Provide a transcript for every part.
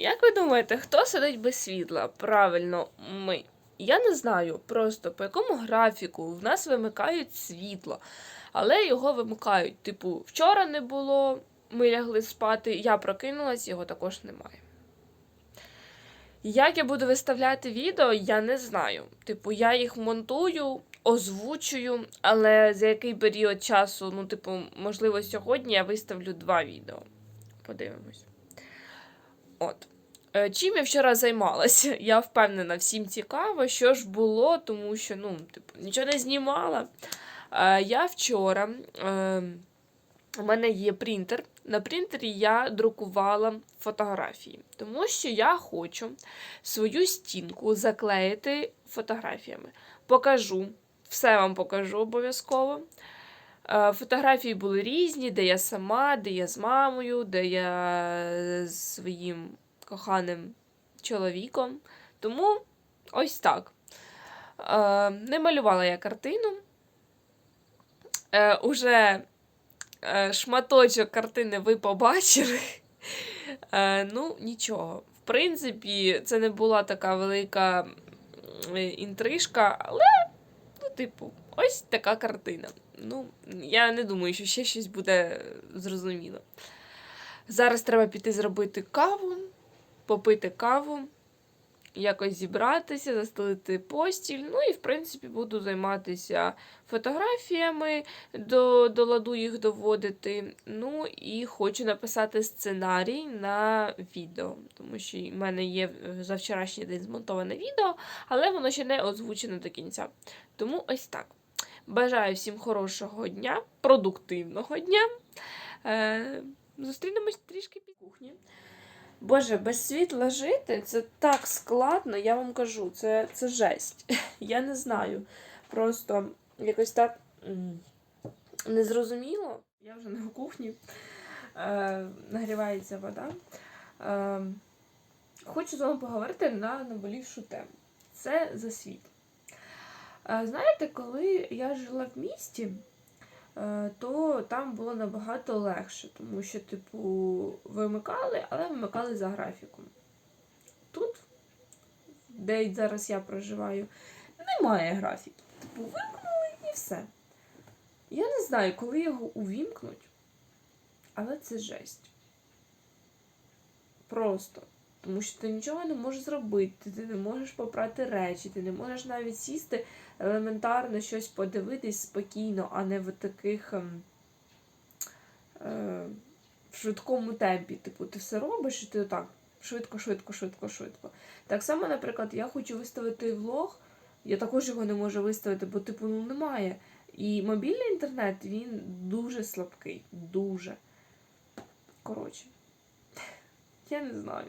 Як ви думаєте, хто сидить без світла? Правильно, ми. Я не знаю просто по якому графіку в нас вимикають світло, але його вимикають. Типу, вчора не було, ми лягли спати, я прокинулась, його також немає. Як я буду виставляти відео, я не знаю. Типу, я їх монтую, озвучую, але за який період часу, ну, типу, можливо, сьогодні я виставлю два відео. Подивимось. От. Е, Чим я вчора займалася? Я впевнена, всім цікаво, що ж було, тому що, ну, типу, нічого не знімала. Е, Я вчора. Е, у мене є принтер. На принтері я друкувала фотографії, тому що я хочу свою стінку заклеїти фотографіями. Покажу, все вам покажу обов'язково. Е, Фотографії були різні, де я сама, де я з мамою, де я з своїм коханим чоловіком. Тому ось так. Е, Не малювала я картину. Е, Уже е, шматочок картини ви побачили. Е, Ну, нічого. В принципі, це не була така велика е, інтрижка, але, ну, типу, ось така картина. Ну, я не думаю, що ще щось буде зрозуміло. Зараз треба піти зробити каву, попити каву, якось зібратися, застелити постіль. Ну і, в принципі, буду займатися фотографіями, до, до ладу їх доводити. Ну і хочу написати сценарій на відео, тому що в мене є е, за вчорашній день змонтоване відео, але воно ще не озвучено до кінця. Тому ось так. Бажаю всім хорошого дня, продуктивного дня. Е, зустрінемось трішки під кухні. Боже, без світла жити це так складно, я вам кажу, це, це жесть. Я не знаю. Просто якось так незрозуміло. Я вже на кухні. Е, нагрівається вода. Е, хочу з вами поговорити на наболівшу тему. Це за світ. Е, Знаєте, коли я жила в місті, то там було набагато легше, тому що, типу, вимикали, але вимикали за графіком. Тут, де зараз я проживаю, немає графіку. Типу, вимкнули і все. Я не знаю, коли його увімкнуть, але це жесть. Просто. Тому що ти нічого не можеш зробити, ти не можеш попрати речі, ти не можеш навіть сісти елементарно щось подивитись спокійно, а не в таких ем, е, в швидкому темпі. Типу, ти все робиш і ти отак швидко, швидко, швидко, швидко. Так само, наприклад, я хочу виставити влог, я також його не можу виставити, бо типу ну немає. І мобільний інтернет він дуже слабкий. Дуже. Коротше, я не знаю.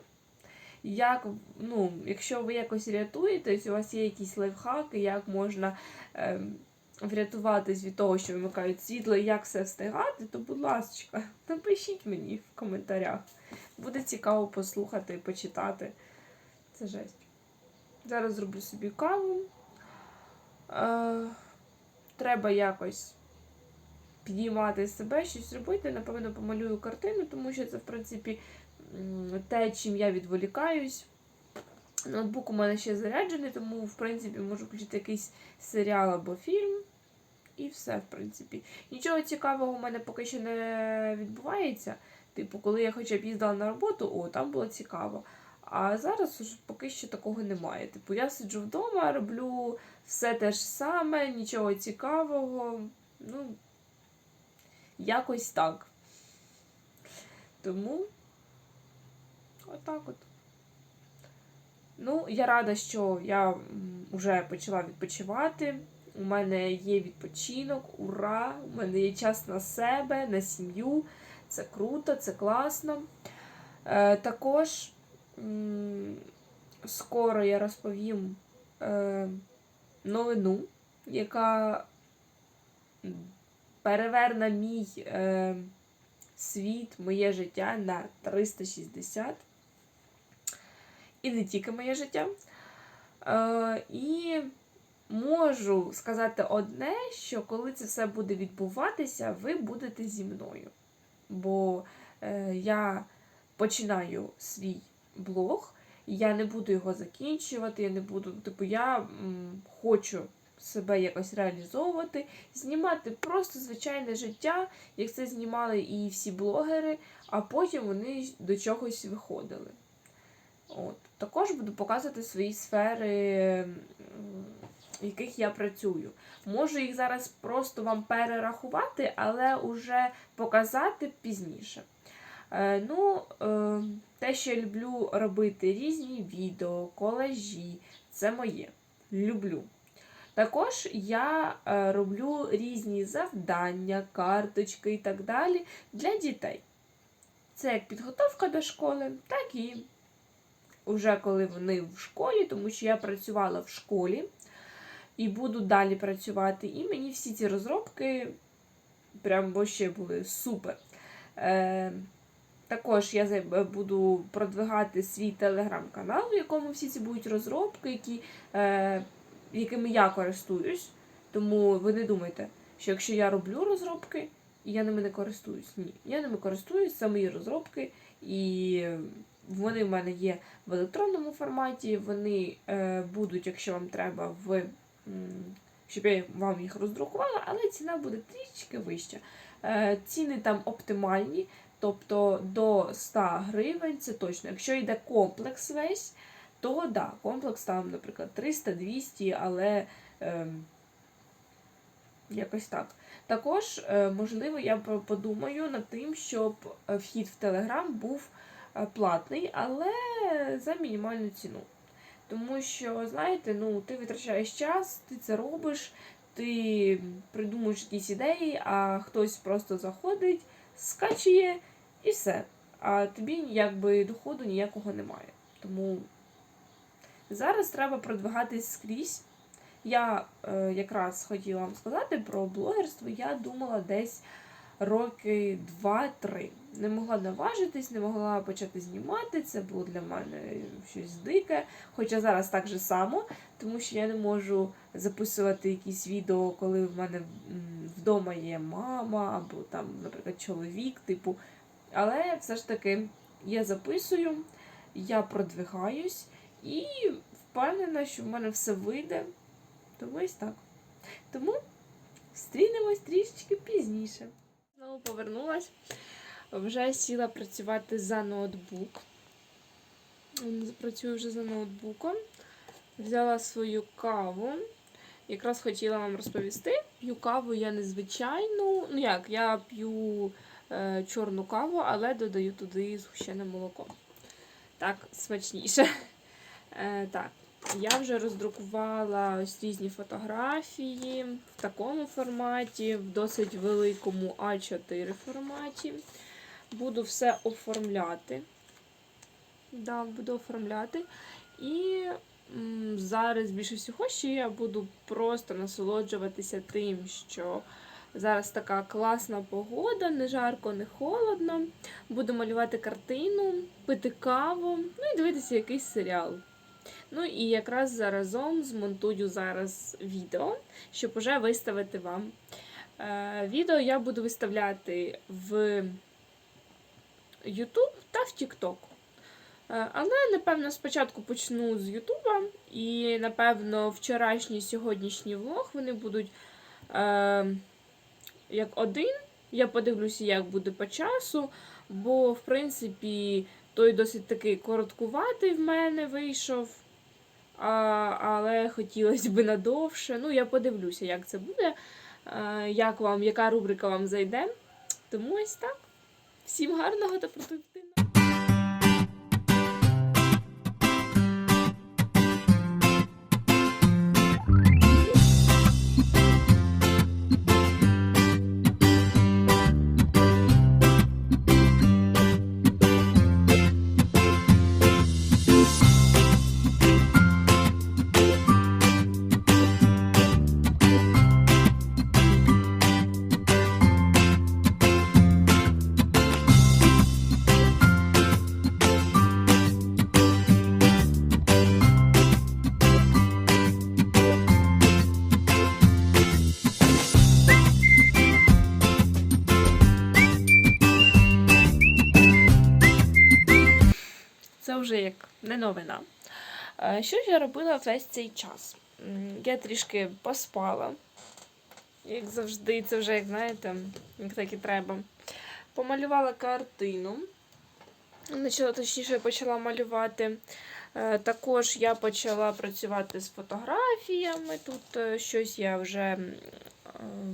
Як, ну, якщо ви якось рятуєтесь, у вас є якісь лайфхаки, як можна ем, врятуватись від того, що вимикають світло, і як все встигати, то, будь ласка, напишіть мені в коментарях. Буде цікаво послухати, почитати. Це жесть. Зараз зроблю собі каву. Е, треба якось підіймати себе, щось робити. Напевно, помалюю картину, тому що це, в принципі, те, чим я відволікаюсь. Ноутбук у мене ще заряджений, тому, в принципі, можу включити якийсь серіал або фільм. І все, в принципі. Нічого цікавого у мене поки що не відбувається. Типу, коли я хоча б їздила на роботу, о, там було цікаво. А зараз уж поки що такого немає. Типу, я сиджу вдома, роблю все те ж саме, нічого цікавого. Ну, якось так. Тому, отак от. Ну, я рада, що я вже почала відпочивати. У мене є відпочинок, ура! У мене є час на себе, на сім'ю. Це круто, це класно. Е, також скоро я розповім е, новину, яка переверне мій е, світ, моє життя на 360. І не тільки моє життя. Е, і можу сказати одне, що коли це все буде відбуватися, ви будете зі мною. Бо е, я починаю свій блог. Я не буду його закінчувати, я не буду, типу, я м, хочу себе якось реалізовувати, знімати просто звичайне життя, як це знімали і всі блогери, а потім вони до чогось виходили. От. Також буду показувати свої сфери, в яких я працюю. Можу їх зараз просто вам перерахувати, але вже показати пізніше. Е, ну, е, те, що я люблю робити різні відео, колажі, це моє. Люблю. Також я е, роблю різні завдання, карточки і так далі для дітей. Це як підготовка до школи, так і вже коли вони в школі, тому що я працювала в школі і буду далі працювати. І мені всі ці розробки прям вообще були супер. Е, також я буду продвигати свій телеграм-канал, в якому всі ці будуть розробки, які, е, якими я користуюсь. Тому ви не думайте, що якщо я роблю розробки, і я ними не користуюсь. Ні, я ними користуюсь, це мої розробки, і вони в мене є в електронному форматі. Вони е, будуть, якщо вам треба, в щоб я вам їх роздрукувала, але ціна буде трішки вища. Е, ціни там оптимальні, тобто до 100 гривень, це точно. Якщо йде комплекс весь, то да, комплекс там, наприклад, 300-200, але е, якось так. Також, е, можливо, я подумаю над тим, щоб е, вхід в Телеграм був платний, але за мінімальну ціну. Тому що, знаєте, ну, ти витрачаєш час, ти це робиш, ти придумуєш якісь ідеї, а хтось просто заходить, скачує і все. А тобі якби доходу ніякого немає. Тому зараз треба продвигатись скрізь. Я е, якраз хотіла вам сказати про блогерство. Я думала десь роки 2-3. Не могла наважитись, не могла почати знімати. Це було для мене щось дике. Хоча зараз так же само, тому що я не можу записувати якісь відео, коли в мене вдома є мама або там, наприклад, чоловік, типу. Але все ж таки я записую, я продвигаюсь і впевнена, що в мене все вийде. Тому ось так. Тому зустрінемось трішечки пізніше. Знову повернулась. Вже сіла працювати за ноутбук. Працюю вже за ноутбуком. Взяла свою каву. Якраз хотіла вам розповісти. П'ю каву я незвичайну. Ну як, я п'ю е, чорну каву, але додаю туди згущене молоко. Так, смачніше. Е, так, я вже роздрукувала ось різні фотографії в такому форматі, в досить великому А4 форматі. Буду все оформляти. Да, буду оформляти. І зараз більше всього ще я буду просто насолоджуватися тим, що зараз така класна погода, не жарко, не холодно. Буду малювати картину, пити каву, ну і дивитися якийсь серіал. Ну і якраз заразом змонтую зараз відео, щоб уже виставити вам. Е, відео я буду виставляти в YouTube та в TikTok. Е, Але, напевно, спочатку почну з Ютуба, і, напевно, вчорашній і сьогоднішній влог вони будуть е, як один. Я подивлюся, як буде по часу, бо, в принципі, той досить такий короткуватий в мене вийшов. А, але хотілося б надовше. Ну, я подивлюся, як це буде, а, як вам, яка рубрика вам зайде. Тому ось так. Всім гарного та продуктивного. Не новина. Е, Що ж я робила весь цей час? Я трішки поспала. Як завжди, це вже, як знаєте, як так і треба. Помалювала картину. Почала, точніше, почала малювати. Е, Також я почала працювати з фотографіями. Тут е, щось я вже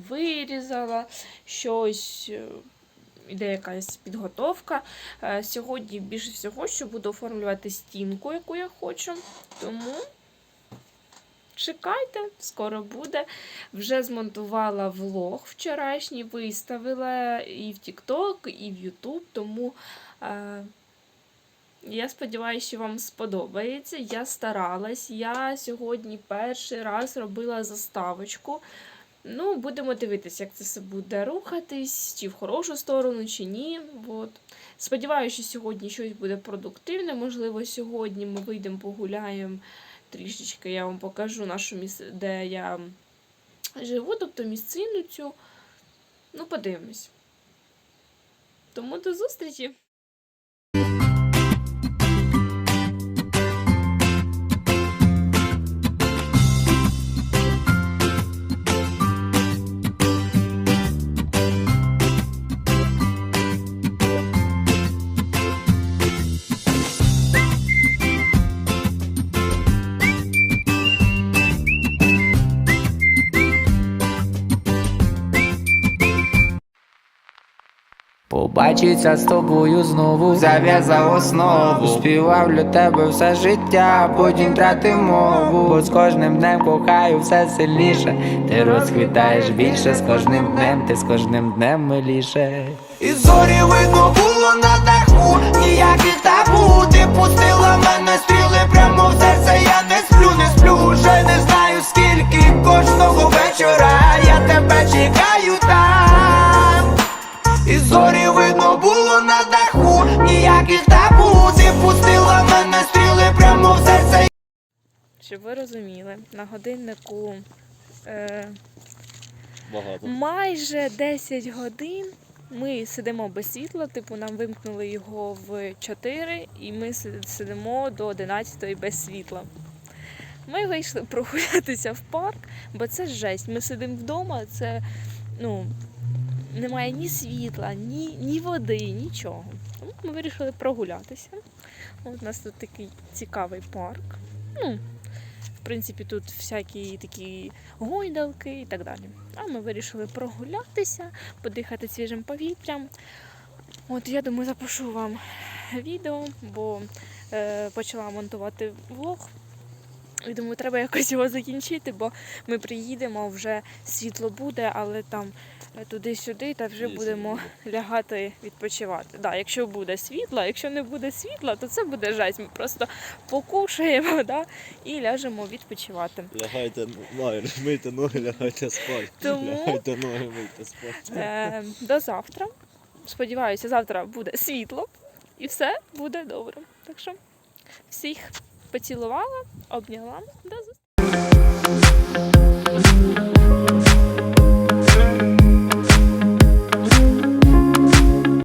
вирізала, щось іде якась підготовка. Е, Сьогодні більше всього, що буду оформлювати стінку, яку я хочу. Тому чекайте, скоро буде. Вже змонтувала влог вчорашній, виставила і в TikTok, і в YouTube, тому. Е, я сподіваюся, що вам сподобається. Я старалась. Я сьогодні перший раз робила заставочку. Ну, будемо дивитися, як це все буде рухатись, чи в хорошу сторону, чи ні. От. Сподіваюся, що сьогодні щось буде продуктивне. Можливо, сьогодні ми вийдемо погуляємо трішечки. Я вам покажу нашу місце, де я живу, тобто місцину цю. Ну, подивимось. Тому до зустрічі! Побачиться з тобою знову, зав'язав основу Співав для тебе все життя, потім втратив мову. Бо з кожним днем кохаю все сильніше. Ти розквітаєш більше з кожним днем, ти з кожним днем миліше. І зорі видно було на даху, на годиннику е, Багато. майже 10 годин ми сидимо без світла, типу нам вимкнули його в 4, і ми сидимо до 11 без світла. Ми вийшли прогулятися в парк, бо це жесть. Ми сидимо вдома, це ну, немає ні світла, ні, ні води, нічого. Тому ми вирішили прогулятися. От у нас тут такий цікавий парк. Ну, принципі, тут всякі такі гойдалки і так далі. А ми вирішили прогулятися, подихати свіжим повітрям. От я думаю, запишу вам відео, бо е, почала монтувати влог. І думаю, треба якось його закінчити, бо ми приїдемо, вже світло буде, але там туди-сюди, та вже будемо лягати відпочивати. Да, якщо буде світло, якщо не буде світла, то це буде жесть. Ми просто покушаємо да, і ляжемо відпочивати. Лягайте, май, мийте ноги, лягайте спати. Тому- Лягайте ноги, мийте спати. Е, до завтра. Сподіваюся, завтра буде світло і все буде добре. Так що всіх поцілувала, обняла. До зустрічі.